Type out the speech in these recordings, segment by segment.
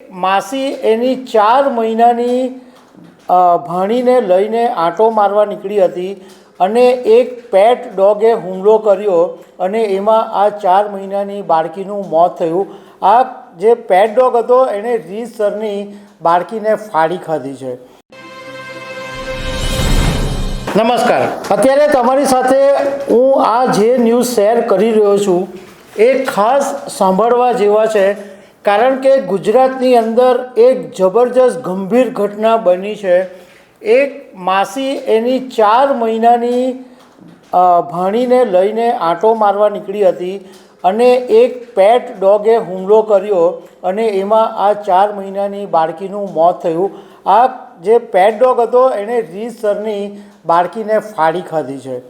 માસી એની ચાર મહિનાની ભણીને લઈને આંટો મારવા નીકળી હતી અને એક પેટ ડોગે હુમલો કર્યો અને એમાં આ ચાર મહિનાની બાળકીનું મોત થયું. આ જે પેટ ડોગ હતો એણે રીતસરની બાળકીને ફાડી ખાધી છે. નમસ્કાર. અત્યારે તમારી સાથે હું આ જે ન્યૂઝ શેર કરી રહ્યો છું, એ ખાસ સાંભળવા જેવા છે કારણ કે ગુજરાતની અંદર એક જબરજસ્ત ગંભીર ઘટના બની છે. એક માસી એની ચાર મહિનાની ભાણીને લઈને આંટો મારવા નીકળી હતી અને એક પેટ ડોગે હુમલો કર્યો અને એમાં આ ચાર મહિનાની બાળકીનું મોત થયું. આ જે પેટ ડોગ હતો એણે રીતસરની બાળકીને ફાડી ખાધી છે.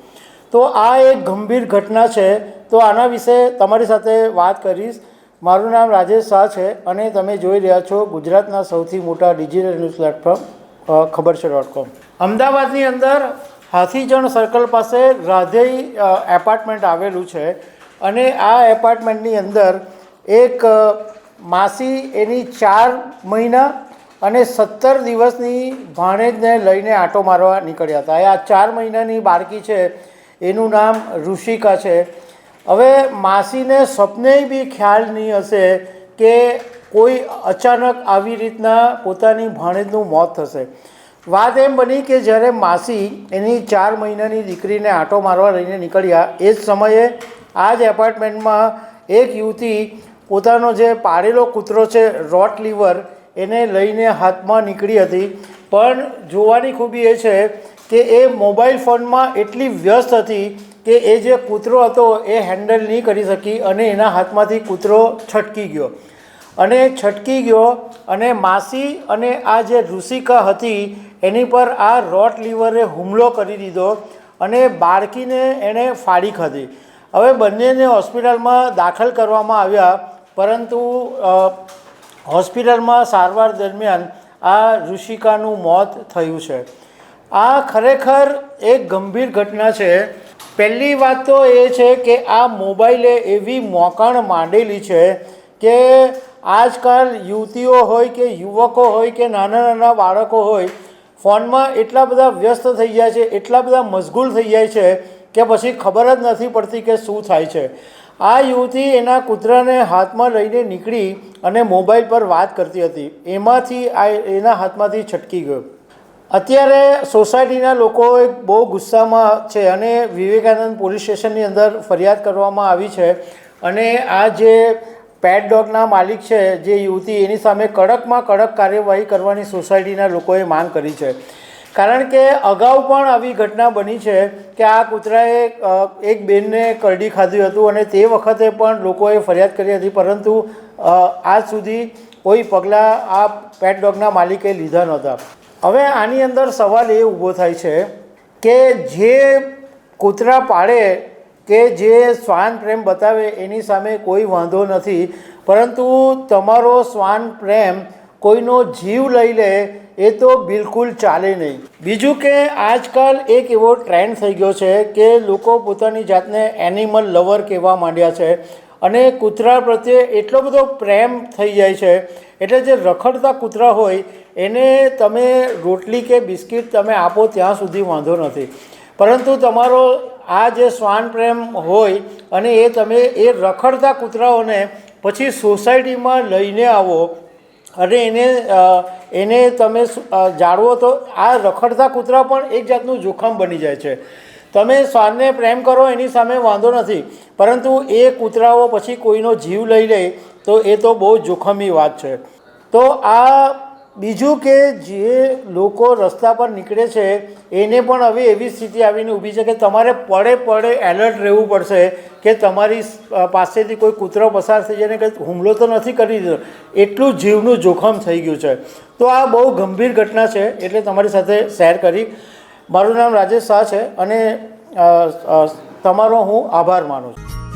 તો આ એક ગંભીર ઘટના છે. તો આના વિશે તમારી સાથે વાત કરીશ. મારું નામ રાજેશ શાહ છે અને તમે જોઈ રહ્યા છો ગુજરાતના સૌથી મોટા ડિજિટલ ન્યૂઝ પ્લેટફોર્મ ખબર છે ડોટ કોમ અમદાવાદની અંદર હાથીજણ સર્કલ પાસે રાધેય એપાર્ટમેન્ટ આવેલું છે અને આ એપાર્ટમેન્ટની અંદર એક માસી એની ચાર મહિના અને સત્તર દિવસની ભાણેજને લઈને આંટો મારવા નીકળ્યા હતા. આ ચાર મહિનાની બાળકી છે, એનું નામ ઋષિકા છે. હવે માસીને સપને બી ખ્યાલ નહીં હશે કે કોઈ અચાનક આવી રીતના પોતાની ભાણેજનું મોત થશે. વાત એમ બની કે જ્યારે માસી એની ચાર મહિનાની દીકરીને આંટો મારવા લઈને નીકળ્યા, એ જ સમયે આ જ એપાર્ટમેન્ટમાં એક યુવતી પોતાનો જે પાળેલો કૂતરો છે, રોટ લીવર, એને લઈને હાથમાં નીકળી હતી. પણ જોવાની ખૂબી એ છે કે એ મોબાઈલ ફોનમાં એટલી વ્યસ્ત હતી કે એ જે કૂતરો હતો એ હેન્ડલ નહીં કરી શકી અને એના હાથમાંથી કૂતરો છટકી ગયો. અને છટકી ગયો અને માસી અને આ જે ઋષિકા હતી એની પર આ રોટ લીવરે હુમલો કરી દીધો અને બાળકીને એણે ફાડી ખાધી. હવે બંનેને હોસ્પિટલમાં દાખલ કરવામાં આવ્યા, પરંતુ હોસ્પિટલમાં સારવાર દરમિયાન આ ઋષિકાનું મોત થયું છે. આ ખરેખર એક ગંભીર ઘટના છે. પહેલી વાત તો એ છે કે આ મોબાઈલે એવી મોકાણ માંડેલી છે કે આજકાલ યુવતીઓ હોય કે યુવકો હોય કે નાના નાના બાળકો હોય, ફોનમાં એટલા બધા વ્યસ્ત થઈ જાય છે, એટલા બધા મશગુલ થઈ જાય છે કે પછી ખબર જ નથી પડતી કે શું થાય છે. આ યુવતી એના કૂતરાને હાથમાં લઈને નીકળી અને મોબાઈલ પર વાત કરતી હતી. એમાંથી આ એના હાથમાંથી છટકી ગયો. અત્યારે સોસાયટીના લોકો બહુ ગુસ્સામાં છે અને વિવેકાનંદ પોલીસ સ્ટેશનની અંદર ફરિયાદ કરવામાં આવી છે. અને આ જે પેટ ડોગના માલિક છે, જે યુવતી, એની સામે કડકમાં કડક કાર્યવાહી કરવાની સોસાયટીના લોકોએ માંગ કરી છે. કારણ કે અગાઉ પણ આવી ઘટના બની છે કે આ કૂતરાએ એક બેનને કરડી ખાધું હતું અને તે વખતે પણ લોકોએ ફરિયાદ કરી હતી, પરંતુ આજ સુધી કોઈ પગલાં આ પેટ ડોગના માલિકે લીધા નહોતા. હવે આની અંદર સવાલ એ ઊભો થાય છે કે જે કૂતરા પાળે કે જે શ્વાન પ્રેમ બતાવે એની સામે કોઈ વાંધો નથી, પરંતુ તમારો શ્વાન પ્રેમ કોઈનો જીવ લઈ લે એ તો બિલકુલ ચાલે નહીં. બીજું કે આજકાલ એક એવો ટ્રેન્ડ થઈ ગયો છે કે લોકો પોતાની જાતને એનિમલ લવર કહેવા માંડ્યા છે અને કૂતરા પ્રત્યે એટલો બધો પ્રેમ થઈ જાય છે એટલે જે રખડતા કૂતરા હોય, એને તમે રોટલી કે બિસ્કિટ તમે આપો ત્યાં સુધી વાંધો નથી. પરંતુ તમારો આ જે શ્વાન પ્રેમ હોય અને એ તમે એ રખડતા કૂતરાઓને પછી સોસાયટીમાં લઈને આવો અને એને એને તમે જાળવો તો આ રખડતા કૂતરા પણ એક જાતનું જોખમ બની જાય છે. તમે શ્વાનને પ્રેમ કરો એની સામે વાંધો નથી. પરંતુ એ કૂતરાઓ પછી કોઈનો જીવ લઈ લે તો એ તો બહુ જોખમી વાત છે. તો આ બીજું કે જે લોકો રસ્તા પર નીકળે છે, એને પણ હવે એવી સ્થિતિ આવીને ઊભી છે કે તમારે પડે પડે એલર્ટ રહેવું પડશે કે તમારી પાસેથી કોઈ કૂતરો પસાર થઈ જાય ને કંઈ હુમલો તો નથી કરી દીધો. એટલું જીવનું જોખમ થઈ ગયું છે. તો આ બહુ ગંભીર ઘટના છે એટલે તમારી સાથે શેર કરી. મારું નામ રાજેશ શાહ છે અને તમારો હું આભાર માનું છું.